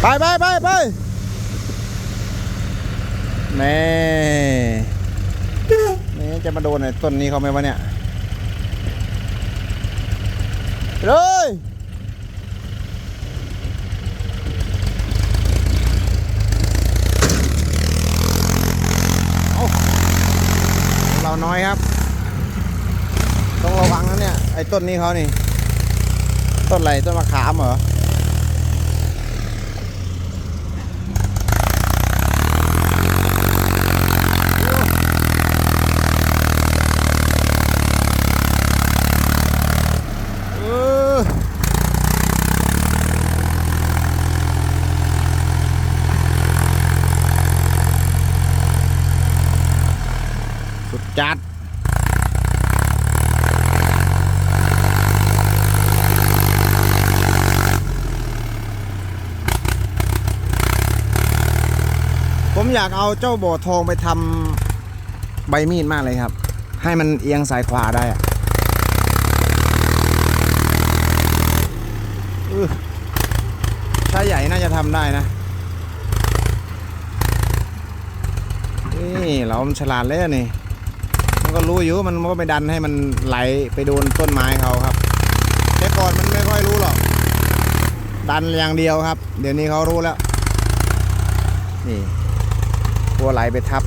ไปไปไปไปแม่นี่จะมาโดนไอ้ต้นนี้เขาไหมวะเนี่ยเลยเอาเราน้อยครับ ต้องระวังนะเนี่ย ไอ้ต้นนี้เขานี่ ต้นอะไรต้นมะขามเหรอ จัดผมอยากเอาเจ้าบ่อทองไปทำใบมีดมากเลยครับ ให้มันเอียงซ้ายขวาได้อะเออชาใหญ่น่าจะทำได้นะ นี่ เราฉลาดแล้วนี่ มันก็รู้อยู่มันก็ไปดันให้มันไหลไปโดนต้นไม้เขาครับ แต่ก่อนมันไม่ค่อยรู้หรอก ดันอย่างเดียวครับ เดี๋ยวนี้เขารู้แล้ว นี่กลัวไหลไปทับ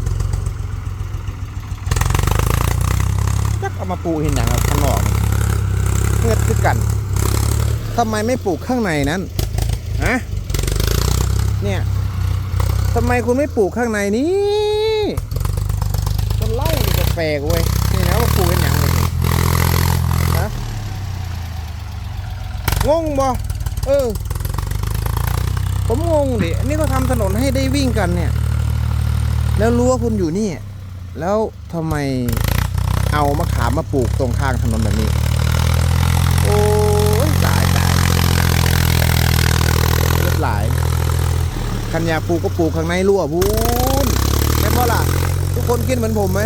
จักเอามาปูเห็นอย่างครับข้างนอกเงียบคือกันทำไมไม่ปลูกข้างในนั้นฮะเนี่ยทำไมคุณไม่ปลูกข้างในนี้ แปลกเว้ย นี่นะว่าปลูกกันอย่างไรฮะงงบ่เออ ผมงงดินนี้เขาทำถนนให้ได้วิ่งกันเนี่ย แล้วรั้วคุณอยู่นี่ แล้วทำไมเอามะขามมาปลูกตรงข้างถนนแบบนี้ โอ้ยตายตายเลือดไหลายคันยาปลูกก็ปลูกข้างในรั่วพูนแม่นบ่ล่ะ ทุกคนคิดเหมือนผมไหม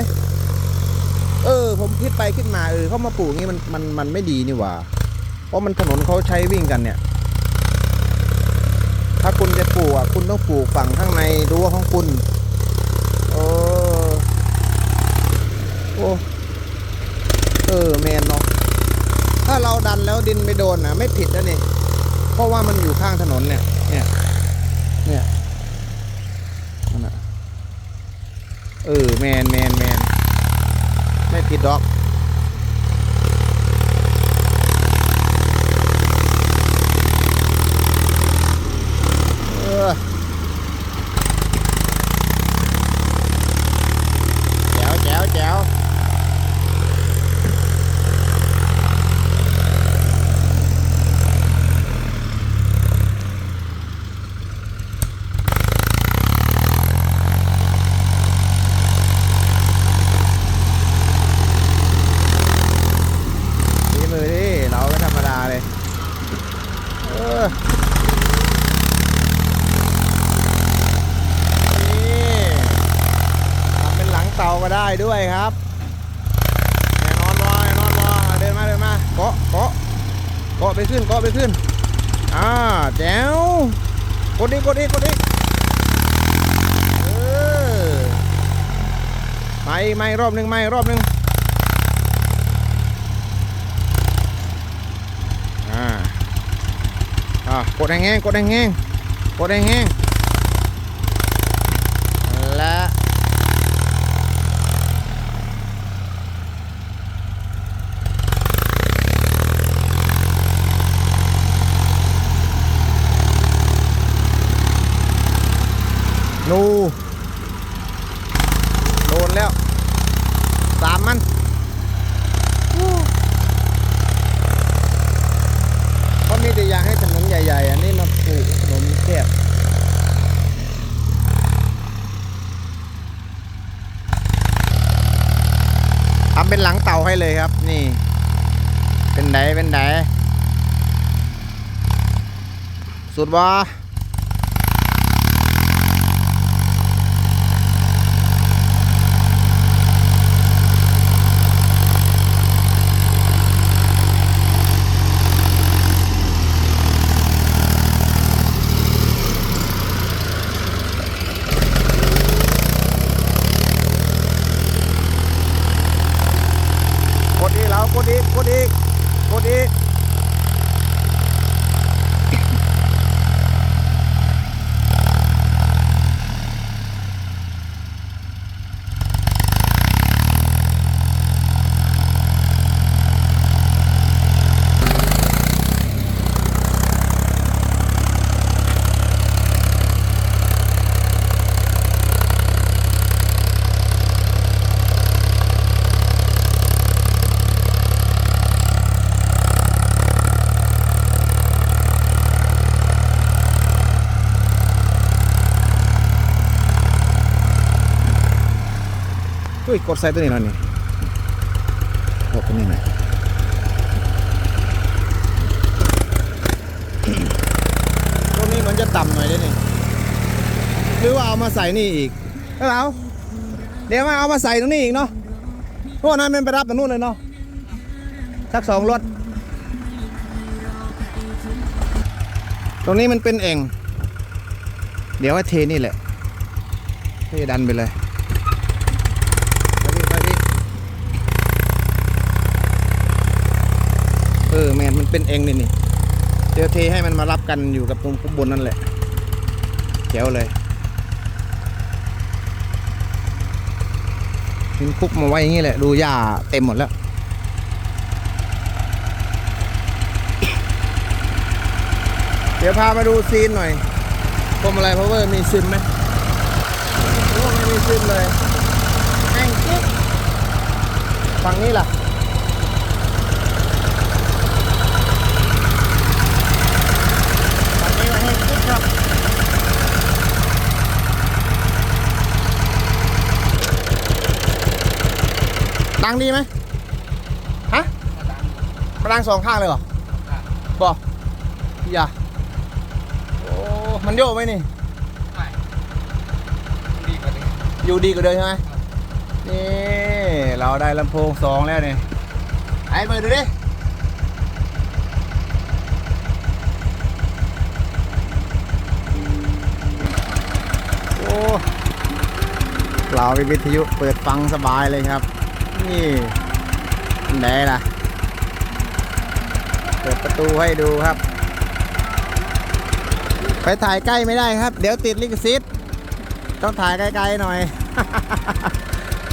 ผมคิดไปคิดมาเออเขามาปลูกงี้มันมันมันไม่ดีนี่หว่า เพราะมันถนนเขาใช้วิ่งกันเนี่ย ถ้าคุณจะปลูกอะคุณต้องปลูกฝั่งข้างในรั้วของคุณเออโอ้เออแมนเนาะถ้าเราดันแล้วดินไปโดนนะไม่ผิดนะนี่เพราะว่ามันอยู่ข้างถนนเนี่ย เนี่ยเนี่ยนั่นน่ะเออแมนแมนแมน ไม่ผิดดอก เออแจ๋วแจ๋วแจ๋ว ฝีมือที่เราก็ธรรมดาเลย เออ นี่ทำเป็นหลังเตาก็ได้ด้วยครับนอนวะแน่นอนวะเดินมาเดินมาเกาะเกาะเกาะไปขึ้นเกาะไปขึ้นอ่าแจ๋วกดดิกดดิกดดิเออไม่ไม่รอบหนึ่งไม่รอบหนึ่งอ่าอ่ากดแห้งๆกดแห้งๆกดแห้งๆและนูโดนแล้ว สามมัน เขามี แต่อยากให้ถนนใหญ่ ๆ อันนี้มาปลูกถนนแคบทำเป็นหลังเต่าให้เลยครับ นี่ เป็นไดเป็นไดสุดบ่ กดอีกกดอีกกดอีกเฮ้ ยกดใส่ตัวนี้หน่อยนี่กดตัวนี้หน่อยตัวนี้มือนจะต่ำหน่อยด้วยนี่หรือว่าเอามาใส่นี่อีกเอ้าเอาเดี๋ยวมาเอามาใส่ตรงนี้อีกเนาะพวกนั้นมันไปรับตรงนู้นเลยเนาะสักสองรถตรงนี้มันเป็นเองเดี๋ยวให้เทนี่แหละเทดันไปเลย ไปดิไปดิเออแมนมันเป็นเองนี่นี่เดี๋ยวเทให้มันมารับกันอยู่กับตรงข้างบนนั่นแหละแจ๋วเลยทิ้งคุกมาไว้อย่างนี้แหละ ดูหญ้าเต็มหมดแล้วเดี๋ยวพามาดูซีนหน่อยพวงมาลัยพาวเวอร์มีซึมไหมโอ้ไม่มีซึมเลยแห้งกิ๊บฝั่งนี้ล่ะ ฝั่งนี้ก็แห้งกิ๊บครับ ดังดีไหมฮะมาดังสองข้างเลยเหรอบอกอย่าโอ้มันโยกไหมนี่ดีกว่านี้อยู่ดีกว่าเดิมใช่ไหมนี่ เราได้ลำโพงสองแล้วนี่ไอ้เปิดดูดิโอ้เรามีวิทยุเปิดฟังสบายเลยครับ นี่ไหนล่ะ เปิดประตูให้ดูครับ ไปถ่ายใกล้ไม่ได้ครับ เดี๋ยวติดลิขสิทธิ์ต้องถ่ายไกลๆหน่อย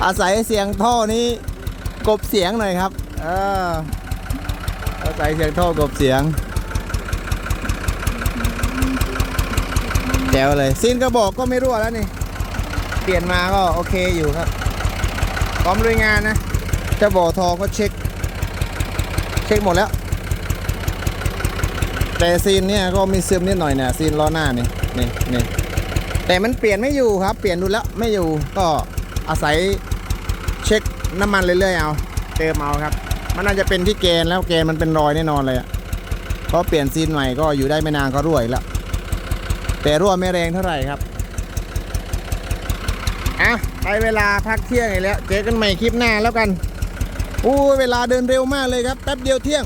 อาศัยเสียงท่อนี้กบเสียงหน่อยครับ เอออาศัยเสียงท่อกบเสียงแจ๋วเลยซีนกระบอกก็ไม่รั่วแล้วนี่ เปลี่ยนมาก็โอเคอยู่ครับ พร้อมด้วยงานนะเจ้าบ่อทองก็เช็ค เช็คหมดแล้ว แต่ซีนเนี่ยก็มีซึมนิดหน่อยเนี่ยซีนล้อหน้านี่นี่นี่แต่มันเปลี่ยนไม่อยู่ครับ เปลี่ยนดูแล้วไม่อยู่ก็อาศัยเช็คน้ำมันเรื่อยๆเอาเติมเอาครับ มันน่าจะเป็นที่แกนแล้วแกนมันเป็นรอยแน่นอนเลยอะเพราะเปลี่ยนซีนใหม่ก็อยู่ได้ไม่นานก็รั่วอีกแล้วแต่รั่วไม่แรงเท่าไหร่ครับอะ ไปเวลาพักเที่ยงอีกแล้ว เจอกันใหม่คลิปหน้าแล้วกันอู้เวลาเดินเร็วมากเลยครับ แป๊บเดียวเที่ยง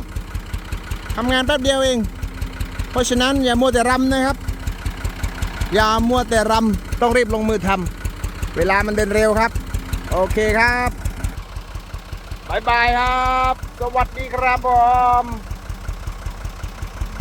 ทำงานแป๊บเดียวเอง เพราะฉะนั้นอย่ามัวแต่รำนะครับ อย่ามัวแต่รำต้องรีบลงมือทำเวลามันเดินเร็วครับ โอเคครับบายบายครับ สวัสดีครับผม